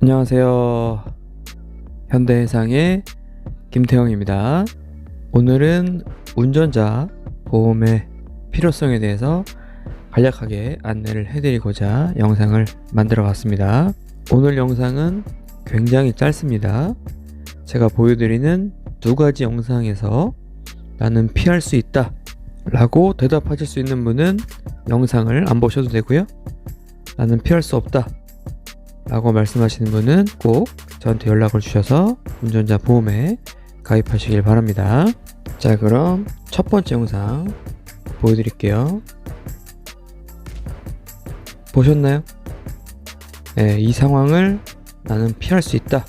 안녕하세요. 현대해상의 김태형입니다. 오늘은 운전자 보험의 필요성에 대해서 간략하게 안내를 해드리고자 영상을 만들어 봤습니다. 오늘 영상은 굉장히 짧습니다. 제가 보여드리는 두 가지 영상에서 나는 피할 수 있다 라고 대답하실 수 있는 분은 영상을 안 보셔도 되고요. 나는 피할 수 없다 라고 말씀하시는 분은 꼭 저한테 연락을 주셔서 운전자 보험에 가입하시길 바랍니다. 자, 그럼 첫 번째 영상 보여드릴게요. 보셨나요? 네, 이 상황을 나는 피할 수 있다.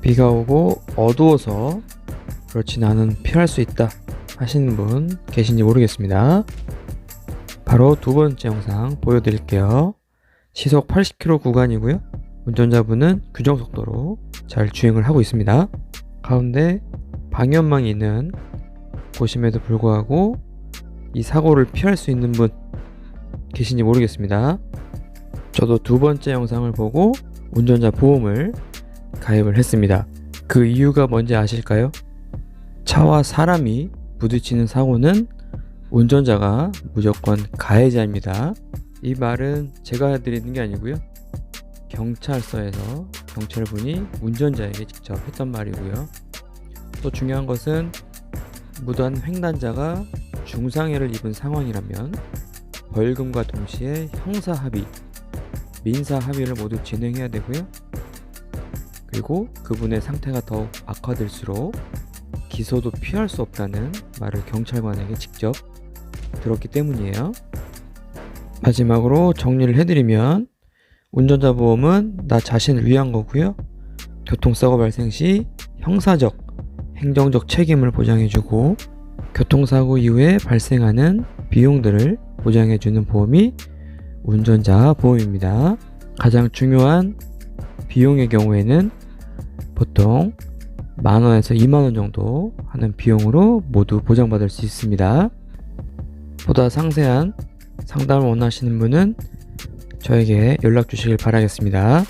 비가 오고 어두워서 그렇지 나는 피할 수 있다 하시는 분 계신지 모르겠습니다. 바로 두 번째 영상 보여드릴게요. 시속 80km 구간이고요. 운전자분은 규정 속도로 잘 주행을 하고 있습니다. 가운데 방연망이 있는 곳임에도 불구하고 이 사고를 피할 수 있는 분 계신지 모르겠습니다. 저도 두 번째 영상을 보고 운전자 보험을 가입을 했습니다. 그 이유가 뭔지 아실까요? 차와 사람이 부딪히는 사고는 운전자가 무조건 가해자입니다. 이 말은 제가 해드리는 게 아니고요. 경찰서에서 경찰분이 운전자에게 직접 했던 말이고요. 또 중요한 것은 무단 횡단자가 중상해를 입은 상황이라면 벌금과 동시에 형사 합의, 민사 합의를 모두 진행해야 되고요. 그리고 그분의 상태가 더욱 악화될수록 기소도 피할 수 없다는 말을 경찰관에게 직접 들었기 때문이에요. 마지막으로 정리를 해드리면 운전자 보험은 나 자신을 위한 거고요. 교통사고 발생 시 형사적, 행정적 책임을 보장해주고 교통사고 이후에 발생하는 비용들을 보장해주는 보험이 운전자 보험입니다. 가장 중요한 비용의 경우에는 보통 만원에서 2만원 정도 하는 비용으로 모두 보장받을 수 있습니다. 보다 상세한 상담을 원하시는 분은 저에게 연락 주시길 바라겠습니다.